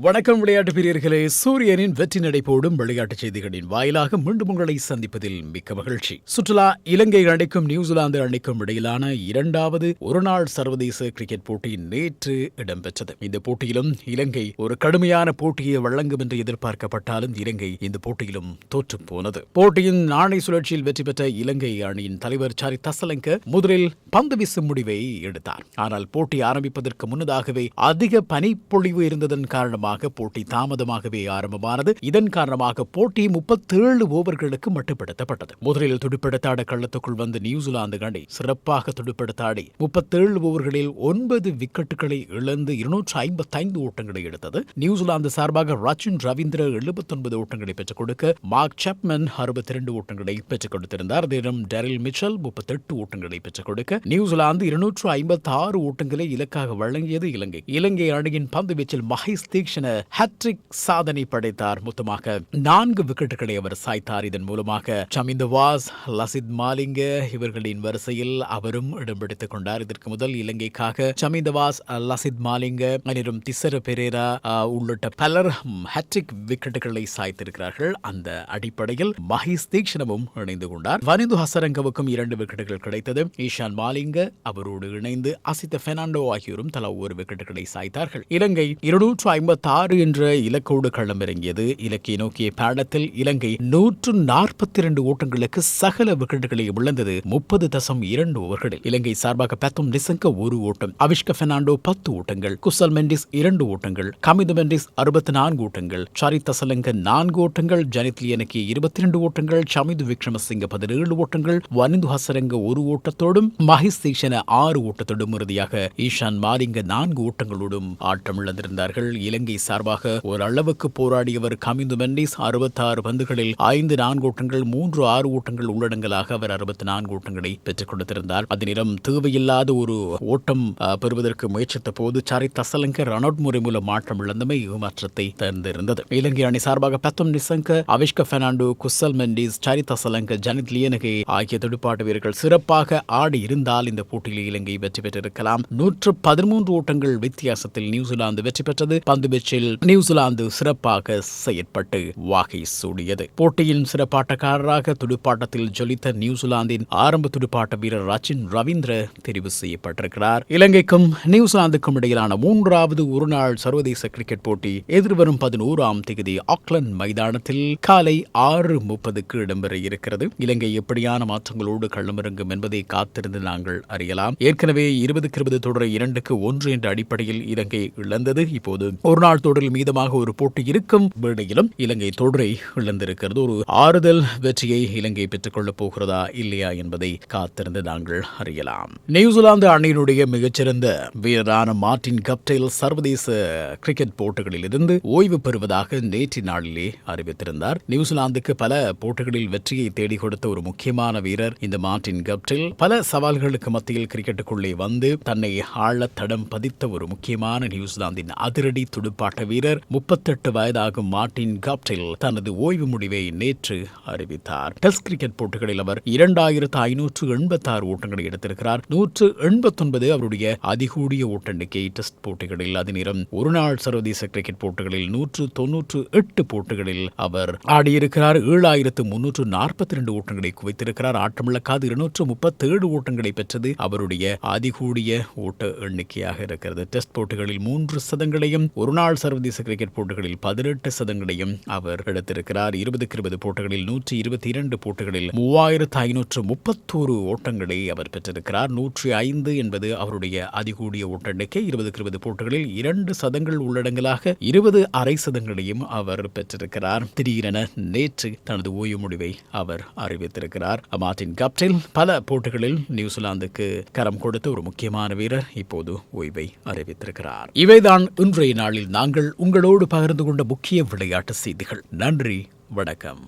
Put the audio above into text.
வணக்கம் விளையாட்டு பிரியர்களே. சூரியனின் வெற்றி நடை போடும் விளையாட்டுச் செய்திகளின் வாயிலாக மீண்டும் உங்களை சந்திப்பதில் மிக்க மகிழ்ச்சி. சுற்றுலா இலங்கை அணிக்கும் நியூசிலாந்து அணிக்கும் இடையிலான இரண்டாவது ஒருநாள் சர்வதேச கிரிக்கெட் போட்டி நேற்று இடம்பெற்றது. இந்த போட்டியிலும் இலங்கை ஒரு கடுமையான போட்டியை வழங்கும் என்று எதிர்பார்க்கப்பட்டாலும் இலங்கை இந்த போட்டியிலும் தோற்று போனது. போட்டியின் நாணய சுழற்சியில் வெற்றி பெற்ற இலங்கை அணியின் தலைவர் சாரி தசலங்க முதலில் பந்து வீசும் முடிவை எடுத்தார். ஆனால் போட்டி ஆரம்பிப்பதற்கு முன்னதாகவே அதிக பனிப்பொழிவு இருந்ததன் காரணமாக காரணமாக போட்டி தாமதமாகவே ஆரம்பமானது. இதன் காரணமாக போட்டி முப்பத்தேழு ஓவர்களுக்கு மட்டுப்படுத்தப்பட்டது. முதலில் துடுப்பெடுத்தாட கள்ளத்துக்குள் வந்த நியூசிலாந்து அணி சிறப்பாக துடுப்பெடுத்தாடி முப்பத்தேழு ஓவர்களில் ஒன்பது விக்கெட்டுகளை இழந்து இருநூற்று ஐம்பத்தைந்து ஓட்டங்களை எடுத்தது. நியூசிலாந்து சார்பாக ரச்சின் ரவீந்திர எழுபத்தொன்பது ஓட்டங்களை பெற்றுக் கொடுக்க மார்க் சாப்மன் அறுபத்தி இரண்டு ஓட்டங்களை பெற்றுக் கொடுத்திருந்தார். தினம் டெரில் மிச்சல் முப்பத்தெட்டு ஓட்டங்களை பெற்றுக் கொடுக்க நியூசிலாந்து இருநூற்று ஐம்பத்தி ஆறு ஓட்டங்களை இலக்காக வழங்கியது இலங்கை. இலங்கை அணியின் பந்து வீச்சில் மகேஷ் ஹாட்ரிக் சாதனை படைத்தார் மொத்தமாக. நான்கு விக்கெட்டுகளை அவர் சாய்த்தார். இதன் மூலமாக சமிந்த வாஸ் லசித் மாலிங்க இவர்களின் வரிசையில் அவரும் இடம் பிடித்துக் கொண்டார். இதற்கு முதல் இலங்கைக்காக சமிந்த வாஸ் லசித் மாலிங்க அனிரும் திசர பெரேரா உள்ளிட்ட பலர் ஹாட்ரிக் விக்கெட்டுகளை சாய்த்திருக்கிறார்கள். அந்த அடிப்படையில் மஹேஷ் தீக்ஷணமும் இணைந்து கொண்டார். வனிந்து ஹசரங்கவுக்கும் இரண்டு விக்கெட்டுகள் கிடைத்தது. ஈஷான் மாலிங்க அவரோடு இணைந்து அசித்த பெர்னாண்டோ ஆகியோரும் தலா ஒரு விக்கெட்டுகளை சாய்த்தார்கள். இலங்கை இருநூற்று ஐம்பத்தி ஆறு என்ற இலக்கோடு களமிறங்கியது. இலக்கை நோக்கிய பாடத்தில் இலங்கை நூற்று நாற்பத்தி இரண்டு ஓட்டங்களுக்கு சகல விக்கெட்டுகளை இழந்தது முப்பது தசம் இரண்டு ஓவர்களில் இலங்கை சார்பாக பத்தும் நிசங்க ஒரு ஓட்டம். அவிஷ்க பெர்னாண்டோ பத்து ஓட்டங்கள். குசல் மெண்டிஸ் இரண்டு ஓட்டங்கள். கமிது மெண்டிஸ் அறுபத்தி நான்கு ஓட்டங்கள். சரித் தசலங்க நான்கு ஓட்டங்கள். ஜனித் லியனக்கு இருபத்தி இரண்டு ஓட்டங்கள். சமிது விக்ரமசிங்க பதினேழு ஓட்டங்கள். வனிந்து ஹசரங்க ஒரு ஓட்டத்தோடும். மஹிஸ் தீக்ஷன ஆறு ஓட்டத்தோடும் இறுதியாக ஈஷான் மாலிங்க நான்கு ஓட்டங்களோடும் ஆட்டம் இழந்திருந்தார்கள் அணி சார்பாக ஓரளவுக்கு போராடியவர் கமிந்து மெண்டிஸ் அறுபத்தாறு பந்துகளில் ஐந்து நான்கு ஓட்டங்கள் மூன்று ஆறு ஓட்டங்கள் உள்ளடங்கலாக அவர் அறுபத்தி நான்கு ஓட்டங்களை பெற்றுக் கொடுத்திருந்தார். அதனிடம் தேவையில்லாத ஒரு ஓட்டம் பெறுவதற்கு முயற்சித்த போது சாரி தசலங்க ரன்அவுட் முறை மூலம் மாற்றம் இழந்தமை ஏமாற்றத்தை தந்திருந்தது. இலங்கை அணி சார்பாக பத்தம் நிசங்க அவிஷ்க பெர்னாண்டோ குசல் மெண்டிஸ் சாரி தசலங்க ஜனித் லியனகே ஆகிய துடுப்பாட்டு வீரர்கள் சிறப்பாக ஆடி இருந்தால் இந்த போட்டியில் இலங்கை வெற்றி பெற்றிருக்கலாம். நூற்று பதிமூன்று ஓட்டங்கள் வித்தியாசத்தில் நியூசிலாந்து வெற்றி பெற்றது. பந்து மேட்சில் நியூசிலாந்து சிறப்பாக செயற்பட்டு வாகை சூடியது. போட்டியின் சிறப்பாட்டக்காரராக துடுப்பாட்டத்தில் ஜொலித்த நியூசிலாந்தின் ஆரம்ப துடுப்பாட்ட வீரர் ரச்சின் ரவீந்திர தெரிவு செய்யப்பட்டிருக்கிறார். இலங்கைக்கும் நியூசிலாந்துக்கும் இடையிலான மூன்றாவது ஒருநாள் சர்வதேச கிரிக்கெட் போட்டி எதிர்வரும் பதினோராம் தேதி ஆக்லாந்து மைதானத்தில் காலை ஆறு முப்பதுக்கு இடம்பெற இருக்கிறது. இலங்கை எப்படியான மாற்றங்களோடு களமிறங்கும் என்பதை காத்திருந்து நாங்கள் அறியலாம். ஏற்கனவே இருபதுக்கு இருபது தொடரை இரண்டுக்கு ஒன்று என்ற அடிப்படையில் இலங்கை இழந்தது. இப்போது ஒரு நாள் தொடரில் மீதமாக ஒரு போட்டி இருக்கும் வேளையிலும் இலங்கை தொடரை இழந்திருக்கிறது. ஒரு ஆறுதல் வெற்றியை இலங்கை பெற்றுக் கொள்ளப் போகிறதா இல்லையா என்பதை காத்திருந்து நாங்கள் அறியலாம். நியூசிலாந்து அணியினுடைய மிகச்சிறந்த வீரரான மார்டின் கப்டேல் சர்வதேச கிரிக்கெட் போட்டிகளில் இருந்து ஓய்வு பெறுவதாக நேற்று நாளிலே அறிவித்திருந்தார். நியூசிலாந்துக்கு பல போட்டிகளில் வெற்றியை தேடி கொடுத்த ஒரு முக்கியமான வீரர் இந்த மார்டின் கப்டில் பல சவால்களுக்கு மத்தியில் கிரிக்கெட்டுக்குள்ளே வந்து தன்னை ஆழ தடம் பதித்த ஒரு முக்கியமான நியூசிலாந்தின் அதிரடி துடுப்பு துடுப்பாட்ட வீரர் முப்பத்தெட்டு வயதாகும் மார்டின் காப்டில் தனது ஓய்வு முடிவை நேற்று அறிவித்தார். டெஸ்ட் கிரிக்கெட் போட்டிகளில் அவர் இரண்டாயிரத்து ஐநூற்று எண்பத்தாறு ஓட்டங்களை எடுத்திருக்கிறார். நூற்று எண்பத்தொன்பது அவருடைய அதிகூடிய ஓட்ட எண்ணிக்கை டெஸ்ட் போட்டிகளில் அதிநிறம் ஒருநாள் சர்வதேச கிரிக்கெட் போட்டிகளில் நூற்று தொன்னூற்று எட்டு போட்டிகளில் அவர் ஆடியிருக்கிறார். ஏழாயிரத்து முன்னூற்று நாற்பத்தி ரெண்டு ஓட்டங்களை குவித்திருக்கிறார். ஆட்டமிழக்காது இருநூற்று முப்பத்தேழு ஓட்டங்களை பெற்றது அவருடைய அதிகூடிய ஓட்ட எண்ணிக்கையாக இருக்கிறது. டெஸ்ட் போட்டிகளில் மூன்று சதங்களையும் ஒருநாள் சர்வதேச கிரிக்கெட் போட்டிகளில் பதினெட்டு சதங்களையும் அவர் எடுத்திருக்கிறார். இருபதுக்கு இருபது போட்டிகளில் நூற்றி இருபத்தி இரண்டு போட்டிகளில் மூவாயிரத்து ஐநூற்று முப்பத்தோரு ஓட்டங்களை அவர் பெற்றிருக்கிறார். நூற்றி ஐந்து என்பது அவருடைய அதிகூடிய ஓட்ட எண்ணிக்கை. இருபதுக்கு இருபது போட்டிகளில் இரண்டு சதங்கள் உள்ளடங்கலாக இருபது அரை சதங்களையும் அவர் பெற்றிருக்கிறார். திடீரென நேற்று தனது ஓய்வு முடிவை அவர் அறிவித்திருக்கிறார். மார்டின் கப்டில் பல போட்டிகளில் நியூசிலாந்துக்கு கரம் கொடுத்த ஒரு முக்கியமான வீரர் இப்போது ஓய்வை அறிவித்திருக்கிறார். இவைதான் இன்றைய நாளில் நாங்கள் உங்களோடு பகிர்ந்து கொண்ட முக்கிய விளையாட்டு செய்திகள். நன்றி வணக்கம்.